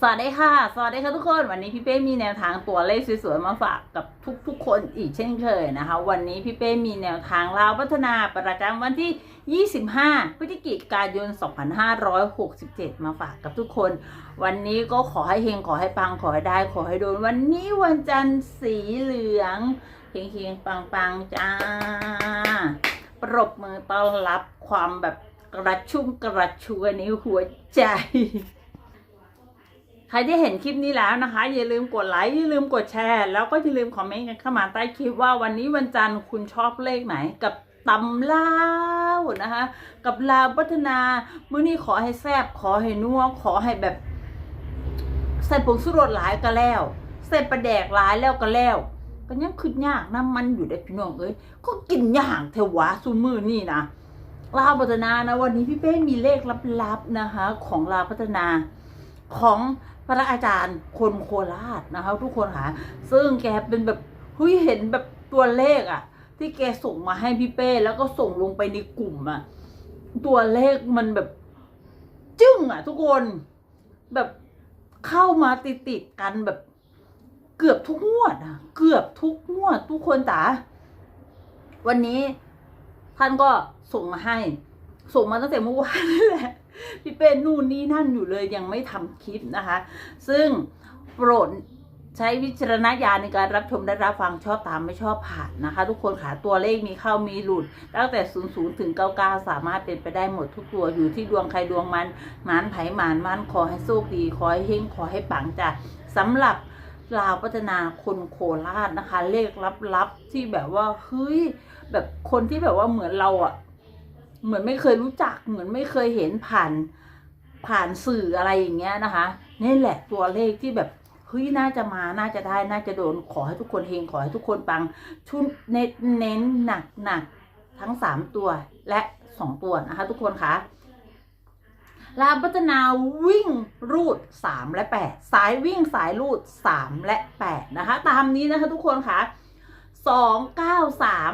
สวัสดีค่ะ สวัสดีค่ะทุกคน วันนี้พี่เป้มีแนวทางตัวเลขสวยๆมาฝากกับทุกๆคนอีกเช่นเคยนะคะ วันนี้พี่เป้มีแนวทางลาวพัฒนาประจำวันที่ 25 พฤศจิกายน 2567 มาฝากกับทุกคน วันนี้ก็ขอให้เฮงขอให้ปังขอให้ได้ขอให้โดน วันนี้วันจันทร์สีเหลืองเฮงๆปังๆจ้า ปรบมือต้อนรับความแบบ กระชุ่มกระชวยในหัวใจ ใครที่เห็นคลิปนี้แล้วนะคะ อย่าลืมกดไลค์อย่าลืมกดแชร์ แล้วก็อย่าลืมคอมเมนต์กันเข้ามาใต้คลิปว่าวันนี้วันจันทร์คุณชอบเลขไหนกับตำลาวนะคะ กับลาวพัฒนาเมื่อนี้ขอให้แซบขอให้นัวขอให้แบบ ใส่ผงสุรสหลายก็แล้ว ใส่ปลาแดกหลายแล้วก็แล้วก็ยังคือยากนะมันอยู่ได้พี่น้องเอ้ยก็กินยากเทวะซูมือนี่นะ ลาพัฒนานะวันนี้พี่เป้มีเลขลับๆนะคะ ของลาพัฒนาของพระอาจารย์คนโคราชนะคะ ทุกคนค่ะ ซึ่งแกเป็นแบบเฮ้ยเห็นแบบตัวเลขอะที่แกส่งมาให้พี่เป้แล้วก็ส่งลงไปในกลุ่มอะตัวเลขมันแบบจึ้งอะทุกคนแบบเข้ามาติดติดกันแบบเกือบทุกงวดอะเกือบทุกงวดทุกคนจ๋าวันนี้ ท่านก็ส่งมาให้ ส่งมาตั้งแต่เมื่อวานนี่แหละพี่เป้นู่นนี่นั่นอยู่เลยยังไม่ทำคลิปนะคะ ซึ่งโปรดใช้วิจารณญาณในการรับชมและรับฟังชอบตามไม่ชอบผ่านนะคะ ทุกคนค่ะตัวเลขมีเข้ามีหลุด ตั้งแต่ 00 ถึง 99 สามารถเป็นไปได้หมดทุกตัวอยู่ที่ดวงใครดวงมันหมานไผ่หมานมันขอให้โชคดี ขอให้เฮงขอให้ปังจ้ะสำหรับ ลาวพัฒนาคนโคราชนะคะ เลขลับๆที่แบบว่าเฮ้ยแบบคนที่แบบว่าเหมือนเราอะเหมือนไม่เคยรู้จัก เหมือนไม่เคยเห็นผ่านผ่านสื่ออะไรอย่างเงี้ยนะคะนี่แหละตัวเลขที่แบบเฮ้ยน่าจะมาน่าจะได้น่าจะโดนขอให้ทุกคนเฮงขอให้ทุกคนปังชุดเน้นเน้นหนักหนักทั้งสามตัวและสองตัวนะคะ ทุกคนคะ ลาพัฒนาวิ่งรูดสามและแปดสายวิ่งสายรูดสามและแปดนะคะ ตามนี้นะคะทุกคนคะสองเก้าสาม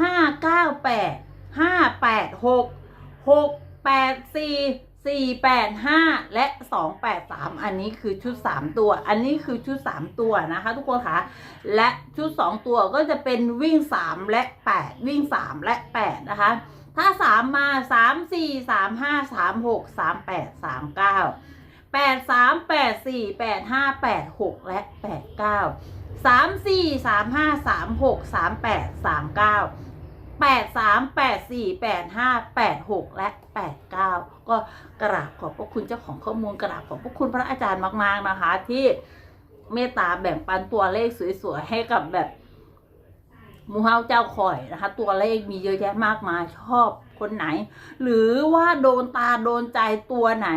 ห้าเก้าแปดห้าแปดหกหกแปดสี่สี่แปดห้าและสองแปดสามอันนี้คือชุดสามตัว อันนี้คือชุดสามตัวนะคะทุกคนคะและชุดสองตัวก็จะเป็นวิ่งสามและแปดวิ่งสามและแปดนะคะ ถ้าสามมาสามสี่สามห้าสามหกสามแปดสามเก้าแปดสามแปดสี่แปดห้าแปดหกและแปดเก้าสามสี่สามห้าสามหกสามแปดสามเก้าแปดสามแปดสี่แปดห้าแปดหกและแปดเก้าก็กราบขอบพระคุณเจ้าของข้อมูลกราบขอบพระคุณพระอาจารย์มาก ๆ นะคะ ที่เมตตาแบ่งปันตัวเลขสวย ๆ ให้กับแบบ มูเฮาเจ้าคอยนะคะ ตัวเลขมีเยอะแยะมากมายชอบคนไหน หรือว่าโดนตาโดนใจตัวไหน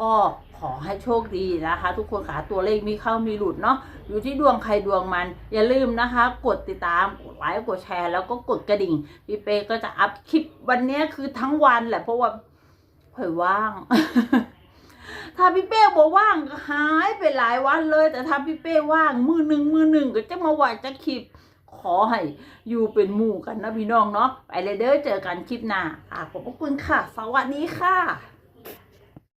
ก็ขอให้โชคดีนะคะ ทุกคนค่ะตัวเลขมีเข้ามีหลุดเนาะอยู่ที่ดวงใครดวงมัน อย่าลืมนะคะ กดติดตามกดไลค์กดแชร์ แล้วก็กดกระดิ่งพี่เป้ก็จะอัพคลิปวันนี้คือทั้งวันแหละเพราะว่าเผยว่างถ้าพี่เป้บอกว่างหายไปหลายวันเลย แต่ถ้าพี่เป้ว่างมือหนึ่งมือหนึ่งก็จะมาว่าจะคลิป ขอให้อยู่เป็นหมู่กันนะพี่น้องเนาะไปเลยเด้อเจอกันคลิปหน้าอะขอบพระคุณค่ะ สวัสดีค่ะ